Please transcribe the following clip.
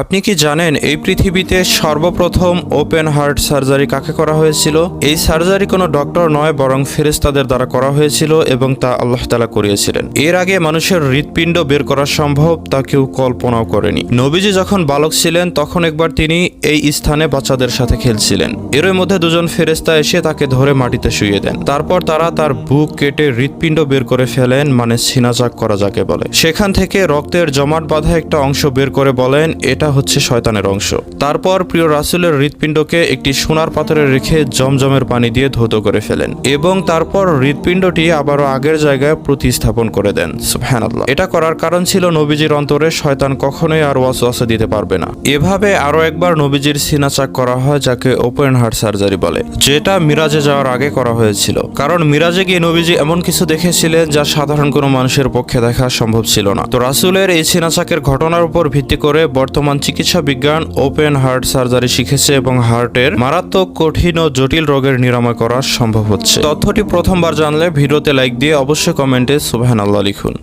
আপনি কি জানেন এই পৃথিবীতে সর্বপ্রথম ওপেন হার্ট সার্জারি কাকে করা হয়েছিল? এই সার্জারি কোনো ডক্টর নয়, বরং ফেরেস্তাদের দ্বারা করা হয়েছিল এবং তা আল্লাহ তালা করিয়েছিলেন। এর আগে মানুষের হৃৎপিণ্ড বের করা সম্ভব, তা কেউ কল্পনাও করেনি। নবীজি যখন বালক ছিলেন, তখন একবার তিনি এই স্থানে বাচ্চাদের সাথে খেলছিলেন। এর মধ্যে দুজন ফেরেস্তা এসে তাকে ধরে মাটিতে শুয়ে দেন। তারপর তারা তার বুক কেটে হৃৎপিণ্ড বের করে ফেলেন মানে সিনাজাক করা যাকে বলে। সেখান থেকে রক্তের জমাট বাঁধা একটা অংশ বের করে বলেন, এটা হচ্ছে শয়তানের অংশ। তারপর প্রিয় রাসুলের হৃৎপিণ্ডকে একটি সোনার পাথরে রেখে জমজমের পানি দিয়ে ধৌত করে ফেলেন এবং তারপর হৃৎপিণ্ডটি আবারও আগের জায়গায় প্রতিস্থাপন করে দেন। সুবহানাল্লাহ। এটা করার কারণ ছিল নবীজির অন্তরে শয়তান কখনোই আর ওয়াসওয়াসা দিতে পারবে না। এভাবে আরও একবার নবীজির সিনাচাক করা হয়, যাকে ওপেন হার্ট সার্জারি বলে, যেটা মিরাজে যাওয়ার আগে করা হয়েছিল। কারণ মিরাজে গিয়ে নবীজি এমন কিছু দেখেছিলেন যা সাধারণ কোনো মানুষের পক্ষে দেখা সম্ভব ছিল না। তো রাসুলের এই সিনাচাকের ঘটনার উপর ভিত্তি করে বর্তমান চিকিৎসা বিজ্ঞান ওপেন হার্ট সার্জারি শিখেছে এবং হার্টের মারাত্মক, কঠিন ও জটিল রোগের নিরাময় করা সম্ভব হচ্ছে। তথ্যটি প্রথমবার জানলে ভিডিওতে লাইক দিয়ে অবশ্যই কমেন্টে সুবহান আল্লাহ লিখুন।